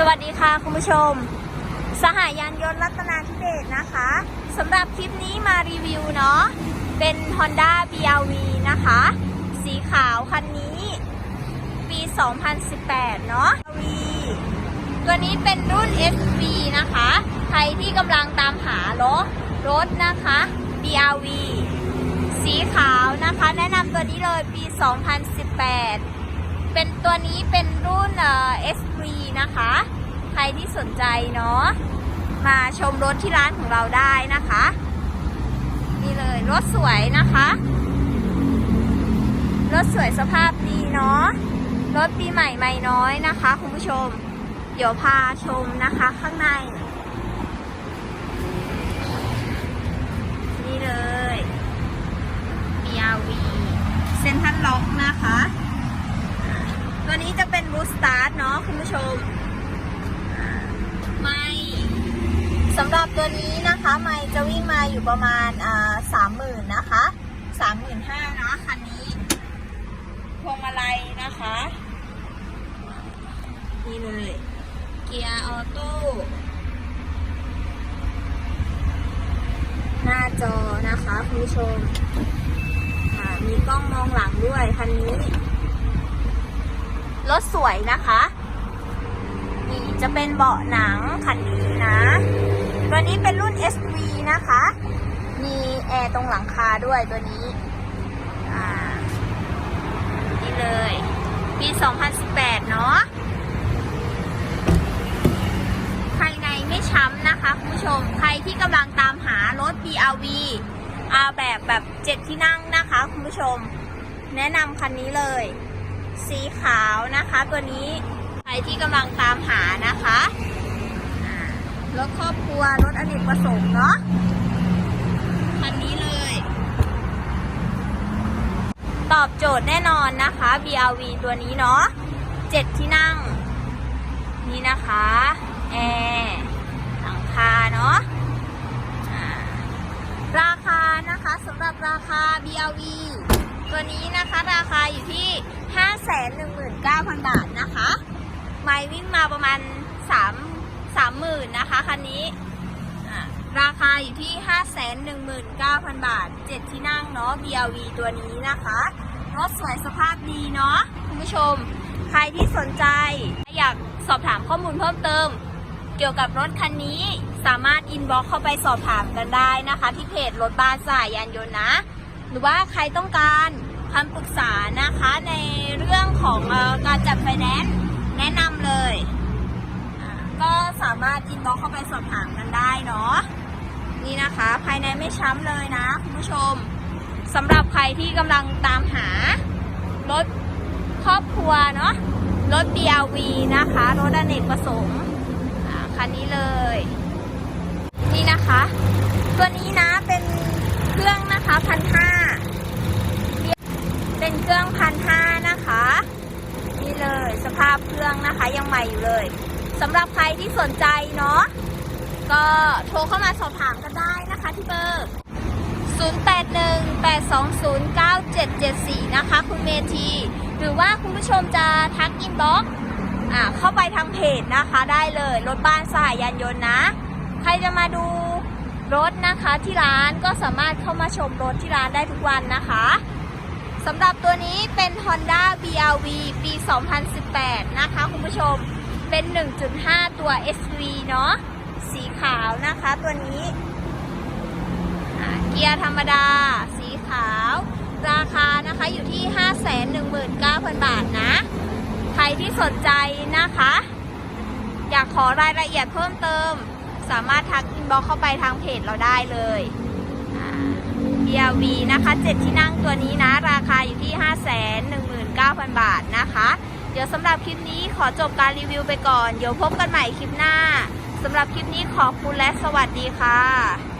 สวัสดีค่ะคุณผู้ชม สหายานยนต์รัตนาธิเบศนะคะสำหรับคลิปนี้มารีวิวเนาะเป็น Honda BRV นะคะ สีขาวคันนี้ ปี 2018 เนาะ BRV ตัวนี้เป็นรุ่น SV นะคะ ใครที่กำลังตามหารถรถนะคะ BRV สีขาวนะคะ แนะนำตัวนี้เลยปี 2018 เป็นตัวนี้เป็นรุ่นเอ่อ SV นะคะ ใครที่สนใจเนาะมาชมรถที่ร้านของเราได้นะคะ นี่เลยรถสวยนะคะ รถสวยสภาพดีเนาะรถปีใหม่ใหม่น้อยนะคะคุณผู้ชม เดี๋ยวพาชมนะคะข้างใน นี่เลย BRV เซ็นทรัลล็อกนะคะ ตัวนี้จะเป็น บูสตาร์ทเนาะคุณผู้ชม ไม่สำหรับตัวนี้นะคะ ไม่จะวิ่งมาอยู่ประมาณสามหมื่นนะคะสามหมื่นห้านะคันนี้ พวงมาลัยนะคะ นี่เลย เกียร์ออโต้หน้าจอนะคะคุณผู้ชมมีกล้องมองหลังด้วยคันนี้ รถสวยนะคะ นี่จะเป็นเบาะหนังคันนี้นะ ตัวนี้เป็นรุ่น SV นะคะ มีแอร์ตรงหลังคาด้วยตัวนี้ อ่า นี่เลยปี 2018 เนาะ ภายในไม่ช้ำนะคะคุณผู้ชม ใครที่กำลังตามหารถ BRV อาแบบแบบเจ็ดที่นั่งนะคะคุณผู้ชม แนะนำคันนี้เลย สีขาวนะคะตัวนี้ใครที่กำลังตามหานะคะรถครอบครัวรถอเนกประสงค์เนาะคันนี้เลย ตอบโจทย์แน่นอนนะคะ BRV ตัวนี้เนาะเจ็ดที่นั่ง นี่นะคะแอร์หลังคาเนาะราคานะคะสำหรับราคา BRV ตัวนี้นะคะราคาอยู่ที่ 519,000บาทนะคะไมวิ่งมาประมาณ3 30,000นะคะคันนี้ราคาอยู่ที่519,000บาท7ที่นั่งเนาะ BRV ตัวนี้นะคะ รถสวยสภาพดีเนาะคุณผู้ชม ใครที่สนใจ อยากสอบถามข้อมูลเพิ่มเติม เกี่ยวกับรถคันนี้สามารถอินบ็อกเข้าไปสอบถามกันได้นะคะ ที่เพจรถบ้านสายยานยนต์นะ หรือว่าใครต้องการ คำปรึกษานะคะในเรื่องของอการจัดไฟแนนซ์แนะนำเลย ก็สามารถอินบ็อกเข้าไปสอบถามกันได้เนาะนี่นะคะ ภายในไม่ช้ำเลยนะคุณผู้ชมสำหรับใครที่กำลังตามหารถครอบครัวเนาะรถ BRV นะคะ รถอเนกประสงค์คันนี้เลย นี่นะคะ ตัวนี้นะเป็นเครื่องนะคะพันห้า เครื่องพันห้านะคะ นี่เลยสภาพเครื่องนะคะยังใหม่อยู่เลยสำหรับใครที่สนใจเนาะก็โทรเข้ามาสอบถามกันได้นะคะที่เบอร์ 0818209774 นะคะ คุณเมทีหรือว่าคุณผู้ชมจะทักอินบ็อกซ์อ่าเข้าไปทางเพจนะคะได้เลยรถบ้านสายยานยนต์นะ ใครจะมาดูรถนะคะที่ร้านก็สามารถเข้ามาชมรถที่ร้านได้ทุกวันนะคะ สำหรับตัวนี้เป็น Honda BRV ปี 2018 นะคะคุณผู้ชม เป็น 1.5 ตัว SV เนาะ สีขาวนะคะตัวนี้ เกียร์ธรรมดา สีขาว ราคานะคะอยู่ที่ 519,000 บาทนะ ใครที่สนใจนะคะ อยากขอรายละเอียดเพิ่มเติม สามารถทักอินบ็อกเข้าไปทางเพจเราได้เลย BRV นะคะ 7 ที่นั่งตัวนี้นะ ราคาอยู่ที่ 519,000 บาทนะคะ เดี๋ยวสำหรับคลิปนี้ขอจบการรีวิวไปก่อน เดี๋ยวพบกันใหม่คลิปหน้าสำหรับคลิปนี้ขอบคุณและสวัสดีค่ะ